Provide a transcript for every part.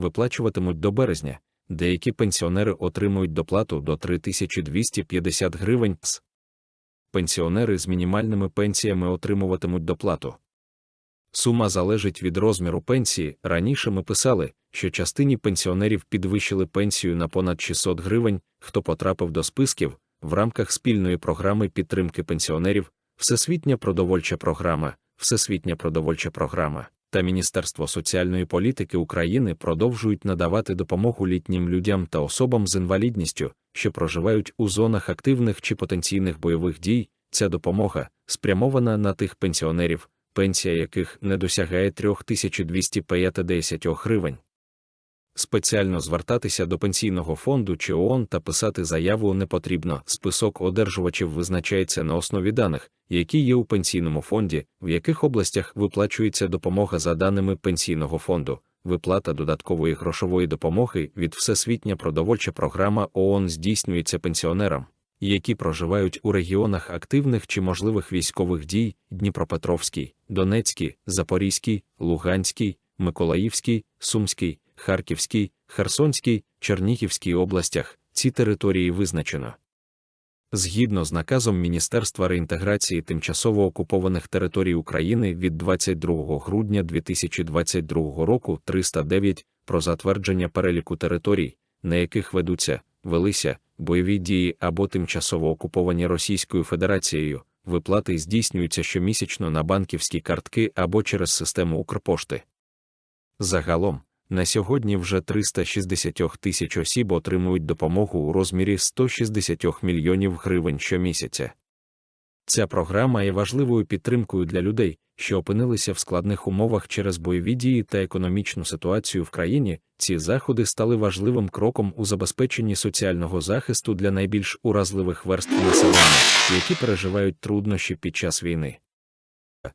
виплачуватимуть до березня. Деякі пенсіонери отримують доплату до 3250 гривень. С. Пенсіонери з мінімальними пенсіями отримуватимуть доплату. Сума залежить від розміру пенсії. Раніше ми писали, що частині пенсіонерів підвищили пенсію на понад 600 гривень, хто потрапив до списків в рамках спільної програми підтримки пенсіонерів, Всесвітня продовольча програма, Всесвітня продовольча програма та Міністерство соціальної політики України продовжують надавати допомогу літнім людям та особам з інвалідністю, що проживають у зонах активних чи потенційних бойових дій. Ця допомога спрямована на тих пенсіонерів, пенсія яких не досягає 3250 гривень. Спеціально звертатися до пенсійного фонду чи ООН та писати заяву не потрібно. Список одержувачів визначається на основі даних, які є у пенсійному фонді, в яких областях виплачується допомога за даними пенсійного фонду. Виплата додаткової грошової допомоги від Всесвітня продовольча програма ООН здійснюється пенсіонерам, які проживають у регіонах активних чи можливих військових дій Дніпропетровський, Донецький, Запорізький, Луганський, Миколаївський, Сумський, Харківській, Херсонській, Чернігівській областях ці території визначено. Згідно з наказом Міністерства реінтеграції тимчасово окупованих територій України від 22 грудня 2022 року 309 про затвердження переліку територій, на яких ведуться, велися бойові дії або тимчасово окуповані Російською Федерацією, виплати здійснюються щомісячно на банківські картки або через систему Укрпошти. Загалом, на сьогодні вже 360 тисяч осіб отримують допомогу у розмірі 160 мільйонів гривень щомісяця. Ця програма є важливою підтримкою для людей, що опинилися в складних умовах через бойові дії та економічну ситуацію в країні. Ці заходи стали важливим кроком у забезпеченні соціального захисту для найбільш уразливих верств населення, які переживають труднощі під час війни.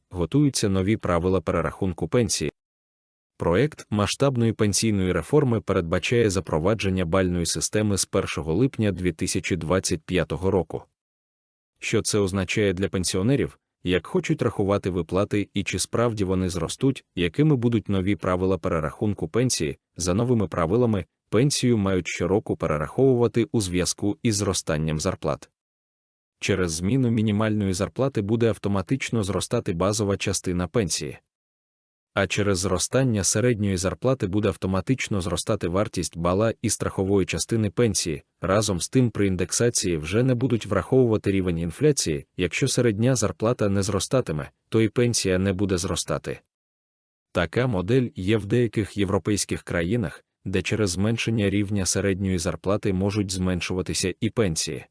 Готуються нові правила перерахунку пенсії. Проект масштабної пенсійної реформи передбачає запровадження бальної системи з 1 липня 2025 року. Що це означає для пенсіонерів, як хочуть рахувати виплати і чи справді вони зростуть, якими будуть нові правила перерахунку пенсії, за новими правилами, пенсію мають щороку перераховувати у зв'язку із зростанням зарплат. Через зміну мінімальної зарплати буде автоматично зростати базова частина пенсії а через зростання середньої зарплати буде автоматично зростати вартість бала і страхової частини пенсії. Разом з тим при індексації вже не будуть враховувати рівень інфляції, якщо середня зарплата не зростатиме, то і пенсія не буде зростати. Така модель є в деяких європейських країнах, де через зменшення рівня середньої зарплати можуть зменшуватися і пенсії.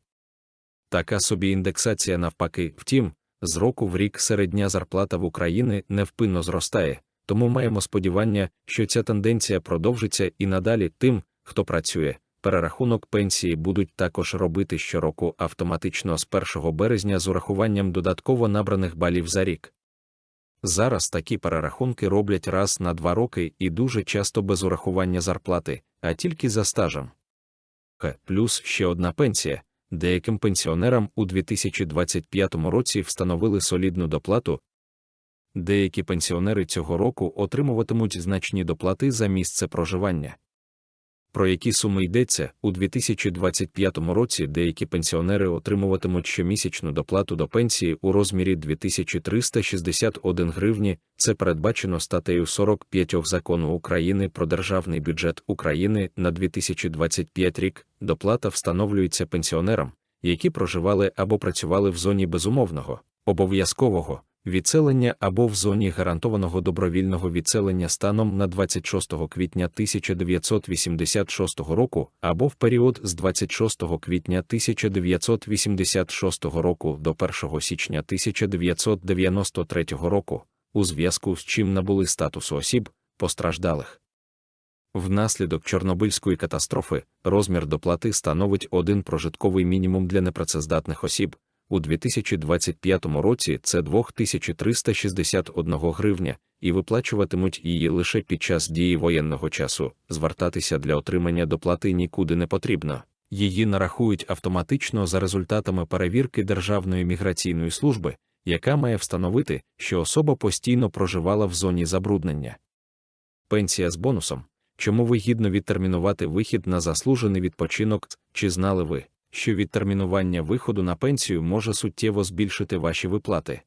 Така собі індексація навпаки, втім, з року в рік середня зарплата в Україні невпинно зростає, тому маємо сподівання, що ця тенденція продовжиться і надалі тим, хто працює. Перерахунок пенсії будуть також робити щороку автоматично з 1 березня з урахуванням додатково набраних балів за рік. Зараз такі перерахунки роблять раз на два роки і дуже часто без урахування зарплати, а тільки за стажем. Х плюс ще одна пенсія. Деяким пенсіонерам у 2025 році встановили солідну доплату Деякі пенсіонери цього року отримуватимуть значні доплати за місце проживання. Про які суми йдеться, у 2025 році деякі пенсіонери отримуватимуть щомісячну доплату до пенсії у розмірі 2361 гривні, це передбачено статтею 45 закону України про державний бюджет України на 2025 рік. Доплата встановлюється пенсіонерам, які проживали або працювали в зоні безумовного, обов'язкового відселення або в зоні гарантованого добровільного відселення станом на 26 квітня 1986 року або в період з 26 квітня 1986 року до 1 січня 1993 року, у зв'язку з чим набули статусу осіб, постраждалих. Внаслідок Чорнобильської катастрофи розмір доплати становить один прожитковий мінімум для непрацездатних осіб, у 2025 році це 2361 гривня, і виплачуватимуть її лише під час дії воєнного часу. Звертатися для отримання доплати нікуди не потрібно. Її нарахують автоматично за результатами перевірки Державної міграційної служби, яка має встановити, що особа постійно проживала в зоні забруднення. Пенсія з бонусом, чому вигідно відтермінувати вихід на заслужений відпочинок, чи знали ви, що відтермінування виходу на пенсію може суттєво збільшити ваші виплати.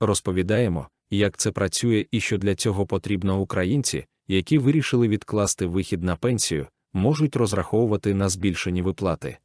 Розповідаємо, як це працює і що для цього потрібно українці, які вирішили відкласти вихід на пенсію, можуть розраховувати на збільшені виплати.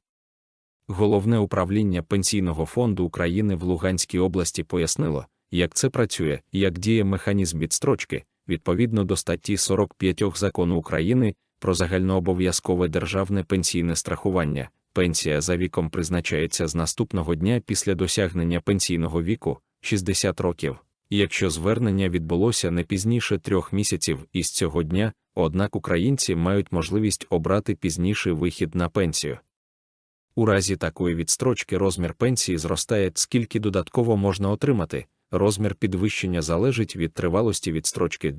Головне управління Пенсійного фонду України в Луганській області пояснило, як це працює як діє механізм відстрочки, відповідно до статті 45 закону України про загальнообов'язкове державне пенсійне страхування. Пенсія за віком призначається з наступного дня після досягнення пенсійного віку 60 років. Якщо звернення відбулося не пізніше трьох місяців із цього дня, однак українці мають можливість обрати пізніший вихід на пенсію. У разі такої відстрочки розмір пенсії зростає, скільки додатково можна отримати. Розмір підвищення залежить від тривалості відстрочки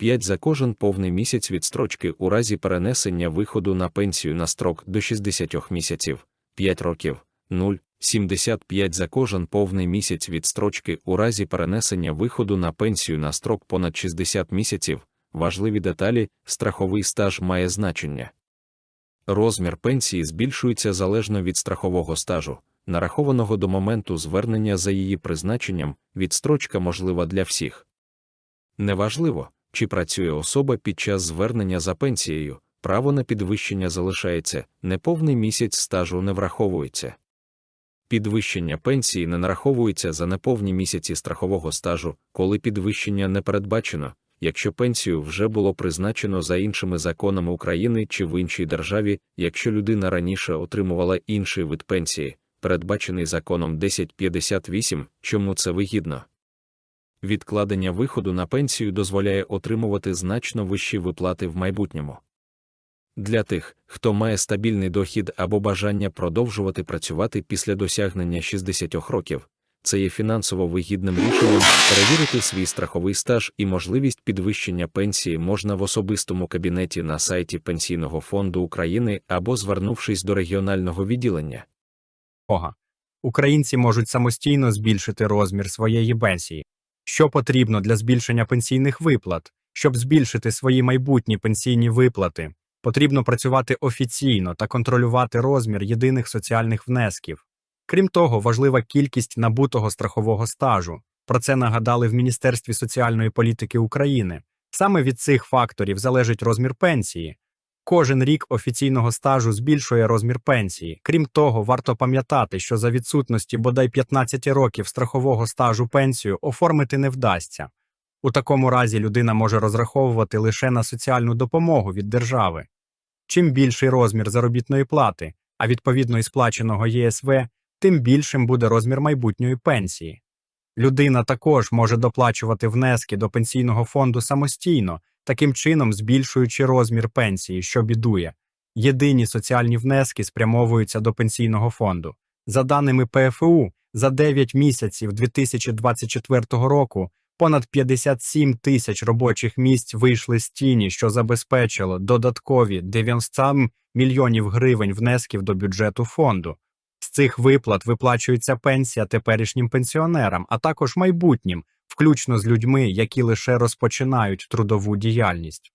0,5 за кожен повний місяць відстрочки у разі перенесення виходу на пенсію на строк до 60 місяців, 5 років, 0,75 за кожен повний місяць відстрочки у разі перенесення виходу на пенсію на строк понад 60 місяців. Важливі деталі, страховий стаж має значення. Розмір пенсії збільшується залежно від страхового стажу, нарахованого до моменту звернення за її призначенням, відстрочка можлива для всіх. Неважливо, чи працює особа під час звернення за пенсією, право на підвищення залишається, неповний місяць стажу не враховується. Підвищення пенсії не нараховується за неповні місяці страхового стажу, коли підвищення не передбачено, якщо пенсію вже було призначено за іншими законами України чи в іншій державі, якщо людина раніше отримувала інший вид пенсії, передбачений законом 1058, чому це вигідно. Відкладення виходу на пенсію дозволяє отримувати значно вищі виплати в майбутньому. Для тих, хто має стабільний дохід або бажання продовжувати працювати після досягнення 60 років, це є фінансово вигідним рішенням перевірити свій страховий стаж і можливість підвищення пенсії можна в особистому кабінеті на сайті Пенсійного фонду України або звернувшись до регіонального відділення. Ога. Українці можуть самостійно збільшити розмір своєї пенсії. Що потрібно для збільшення пенсійних виплат? Щоб збільшити свої майбутні пенсійні виплати, потрібно працювати офіційно та контролювати розмір єдиних соціальних внесків. Крім того, важлива кількість набутого страхового стажу. Про це нагадали в Міністерстві соціальної політики України. Саме від цих факторів залежить розмір пенсії. Кожен рік офіційного стажу збільшує розмір пенсії. Крім того, варто пам'ятати, що за відсутності бодай 15 років страхового стажу пенсію оформити не вдасться. У такому разі людина може розраховувати лише на соціальну допомогу від держави. Чим більший розмір заробітної плати, а відповідно і сплаченого ЄСВ, тим більшим буде розмір майбутньої пенсії. Людина також може доплачувати внески до пенсійного фонду самостійно, таким чином збільшуючи розмір пенсії, що бідує. Єдині соціальні внески спрямовуються до пенсійного фонду. За даними ПФУ, за 9 місяців 2024 року понад 57 тисяч робочих місць вийшли з тіні, що забезпечило додаткові 90 мільйонів гривень внесків до бюджету фонду. З цих виплат виплачується пенсія теперішнім пенсіонерам, а також майбутнім, включно з людьми, які лише розпочинають трудову діяльність.